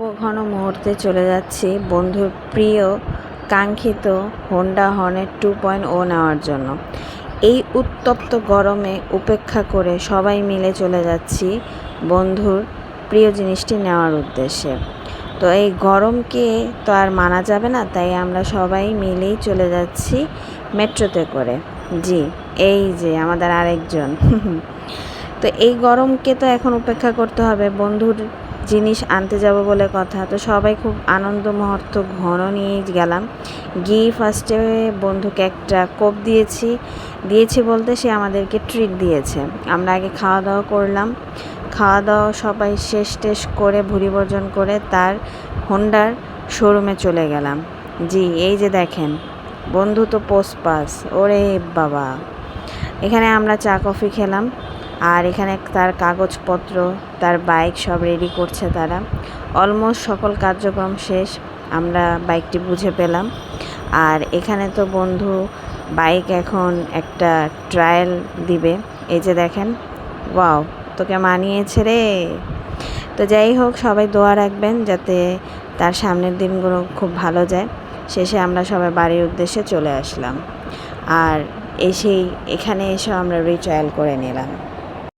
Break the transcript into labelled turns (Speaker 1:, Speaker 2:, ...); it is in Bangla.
Speaker 1: ঘন মুহূর্তে চলে যাচ্ছি। বন্ধুর প্রিয়, কাঙ্ক্ষিত Honda Hornet two point O নেওয়ার জন্য। এই উত্তপ্ত গরমে উপেক্ষা করে সবাই মিলে চলে যাচ্ছি বন্ধুর প্রিয় জিনিসটি নেওয়ার উদ্দেশ্যে। তো এই গরমকে তো আর মানা যাবে না, তাই আমরা সবাই মিলেই চলে যাচ্ছি মেট্রোতে করে। জি, এই যে আমাদের আরেকজন। তো এই গরমকে তো এখন উপেক্ষা করতে হবে বন্ধুর জিনিস আনতে যাব বলে কথা। তো সবাই খুব আনন্দ মুহূর্ত ঘন নিয়ে গেলাম। গিয়ে ফার্স্টে বন্ধুকে একটা কোপ দিয়েছি। দিয়েছি বলতে সে আমাদেরকে ট্রিট দিয়েছে। আমরা আগে খাওয়া দাওয়া করলাম। খাওয়া দাওয়া সবাই শেষ টেস করে ভুরি বর্জন করে তার হোন্ডার শোরুমে চলে গেলাম। জি, এই যে দেখেন, বন্ধু তো পোস্ট পাস ওরে বাবা। এখানে আমরা চা, কফি খেলাম। আর এখানে তার কাগজপত্র, তার বাইক সব রেডি করছে তারা। অলমোস্ট সকল কার্যক্রম শেষ, আমরা বাইকটি বুঝে পেলাম। আর এখানে তো বন্ধু, বাইক এখন একটা ট্রায়াল দিবে। এই যে দেখেন ওয়াও তোকে মানিয়েছে রে। তো যাই হোক, সবাই দোয়া রাখবেন যাতে তার সামনের দিনগুলো খুব ভালো যায়। শেষে আমরা সবাই বাড়ির উদ্দেশ্যে চলে আসলাম। আর এসেই এখানে এসেও আমরা রিট্রায়াল করে নিলাম।